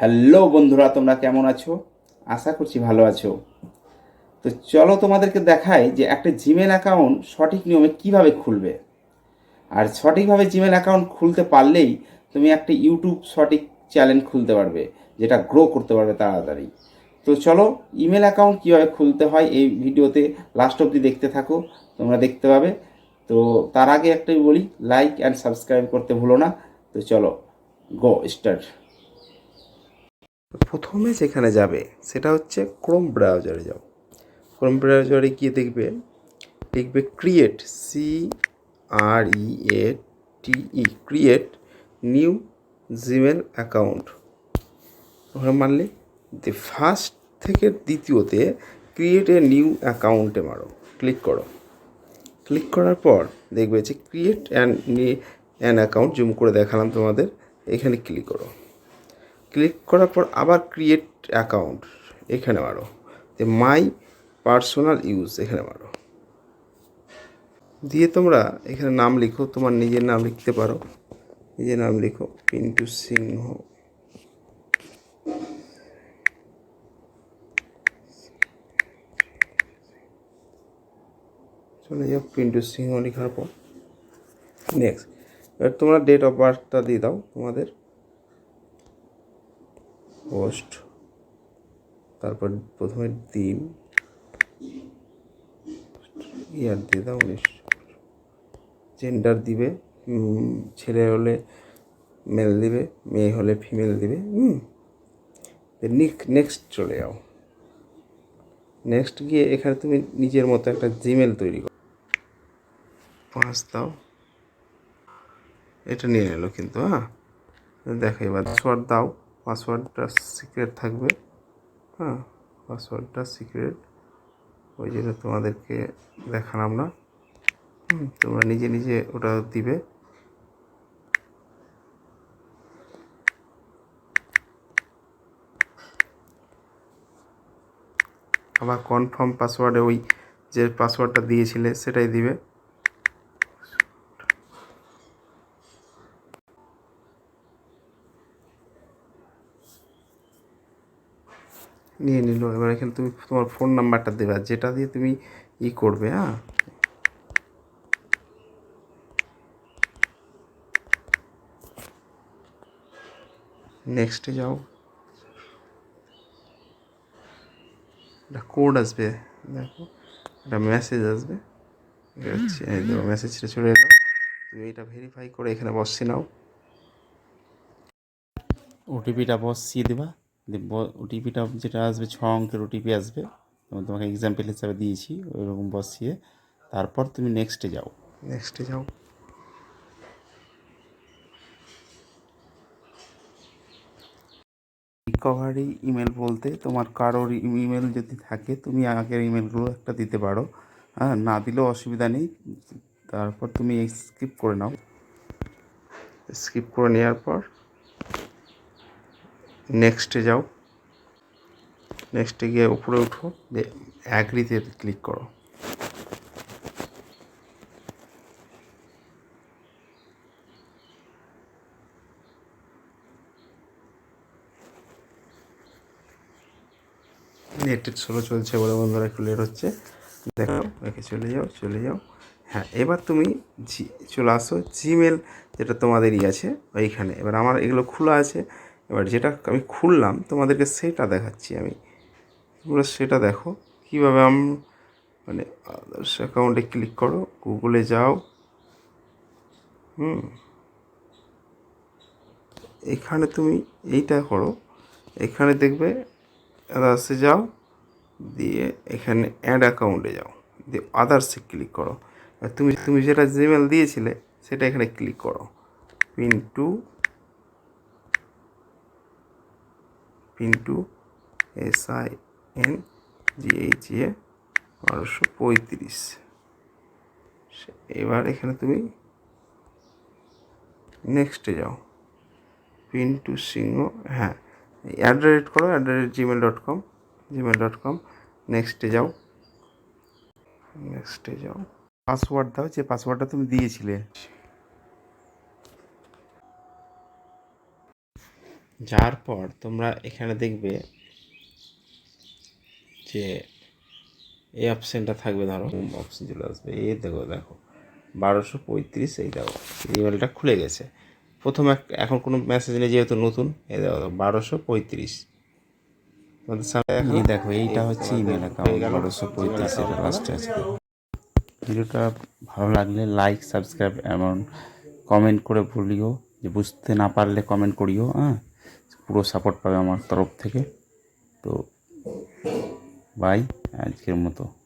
Hello বন্ধুরা, তোমরা কেমন আছো? আশা করছি ভালো আছো। তো চলো তোমাদেরকে দেখাই যে একটা জিমেল অ্যাকাউন্ট সঠিক নিয়মে কীভাবে খুলবে। আর সঠিকভাবে জিমেল অ্যাকাউন্ট খুলতে পারলেই তুমি একটা ইউটিউব সঠিক চ্যানেল খুলতে পারবে, যেটা গ্রো করতে পারবে তাড়াতাড়ি। তো চলো ইমেল অ্যাকাউন্ট কীভাবে খুলতে হয় এই ভিডিওতে লাস্ট অবধি দেখতে থাকো, তোমরা দেখতে পাবে। তো তার আগে একটাই বলি লাইক অ্যান্ড সাবস্ক্রাইব করতে ভুলো না। তো চলো গো স্টার্ট প্রথমে যেখানে যাবে, সেটা হচ্ছে ক্রোম ব্রাউজারে যাও। ক্রোম ব্রাউজারে গিয়ে দেখবে লিখবে create C R E A T E create new Gmail account ওখানে মারলে দি ফার্স্ট থেকে দ্বিতীয়তে ক্রিয়েট এ নিউ অ্যাকাউন্টে মারো। ক্লিক করো। ক্লিক করার পর দেখবে যে create and an account zoom করে দেখালাম তোমাদের। এখানে ক্লিক করো। ক্লিক করার পর আবার ক্রিয়েট অ্যাকাউন্ট এখানে মারো। যে মাই পার্সোনাল ইউজ এখানে মারো। দিয়ে তোমরা এখানে নাম লিখো, তোমার নিজের নাম লিখতে পারো। নিজের নাম লিখো, পিন্টু সিংহ। চলে যাও পিন্টু সিংহ লেখার পর। নেক্সট এবার তোমরা ডেট অফ বার্থটা দিয়ে দাও তোমাদের। পোস্ট তারপর প্রথমে দিন ইয়ার দিয়ে দাও উনিশ। জেন্ডার দিবে ছেলে হলে মেল দিবে, মেয়ে হলে ফিমেল দিবে, হুম। নেক্সট চলে যাও। নেক্সট গিয়ে এখানে তুমি নিজের মতো একটা জিমেল তৈরি করো। পাঁচ দাও। এটা নিয়ে নিল কিন্তু হ্যাঁ। দেখো এবার পাসওয়ার্ড দাও। পাসওয়ার্ডটা সিক্রেট থাকবে। হ্যাঁ পাসওয়ার্ডটা সিক্রেট। ওই জন্য তোমাদেরকে দেখালাম না। তোমরা নিজে নিজে ওটা দিবে। আবার কনফার্ম পাসওয়ার্ডে ওই যে পাসওয়ার্ডটা দিয়েছিলে, সেটাই দিবে। নিয়ে নিল। এবার এখানে তুমি তোমার ফোন নাম্বারটা দেবে যেটা দিয়ে তুমি ই করবে হ্যাঁ? নেক্সটে যাও। একটা কোড আসবে, দেখো। একটা মেসেজ আসবে। মেসেজটা চলে এলো। তুমি এটা ভেরিফাই করে এখানে বসে নাও। ওটিপিটা বসিয়ে দেবা। ওটিপিটা যেটা আসবে ছ অঙ্কের ওটিপি আসবে। আমি তোমাকে এক্সাম্পল হিসাবে দিয়েছি ওইরকম বসিয়ে তারপর তুমি নেক্সটে যাও। নেক্সটে যাও। রিকভারি ইমেল বলতে তোমার কারোর ইমেল যদি থাকে তুমি আগের ইমেলগুলো একটা দিতে পারো। হ্যাঁ না দিলেও অসুবিধা নেই। তারপর তুমি স্কিপ করে নাও। স্কিপ করে নেওয়ার পর নেক্সটে যাও। নেক্সটে গিয়ে উপরে উঠো অ্যাগ্রিতে ক্লিক করো। নেটের স্লো চলছে বলে বন্ধুরা একটু লেট হচ্ছে। দেখো রেখে চলে যাও চলে যাও। হ্যাঁ এবার তুমি জি, চলে আসো জিমেল যেটা তোমাদেরই আছে, ওইখানে। এবার আমার এগুলো খোলা আছে। এবার যেটা আমি খুললাম, তোমাদেরকে সেটা দেখাচ্ছি আমি। তোমরা সেটা দেখো। কীভাবে আম মানে আদার্স অ্যাকাউন্টে ক্লিক করো গুগলে যাও। হুম। এখানে তুমি এইটা করো। এখানে দেখবে আদার্সে যাও, দিয়ে এখানে অ্যাড অ্যাকাউন্টে যাও। দিয়ে আদার্সে ক্লিক করো। তুমি তুমি যেটা জিমেল দিয়েছিলে, সেটা এখানে ক্লিক করো। Pintu Pintu, S I N G H A, বারোশো পঁয়ত্রিশ। এবার এখানে তুমি নেক্সটে যাও। পিন্টু সিংহ হ্যাঁ অ্যাট দ্য রেট করো, at the rate Gmail dot com Gmail dot com, নেক্সটে যাও। নেক্সটে যাও। পাসওয়ার্ড দাও, যে পাসওয়ার্ডটা তুমি দিয়েছিলে। যাওয়ার পর তোমরা এখানে দেখবে যে এই অপশানটা থাকবে ধরো অপশান চলে আসবে। এই দেখো দেখো বারোশো পঁয়ত্রিশ এই দেখো ইমেলটা খুলে গেছে। প্রথম এক এখন কোনো মেসেজ নেই যেহেতু নতুন এই দেখো বারোশো পঁয়ত্রিশ। তোমাদের সামনে এই দেখো এইটা হচ্ছে ইমেল অ্যাকাউন্ট বারোশো পঁয়ত্রিশ এটা লাস্টে আছে। ভিডিওটা ভালো লাগলে লাইক সাবস্ক্রাইব এবং কমেন্ট করে বলিও যে বুঝতে না পারলে কমেন্ট করিও হ্যাঁ? পুরো সাপোর্ট পাবে আমার তরফ থেকে। তো বাই আজকের মতো।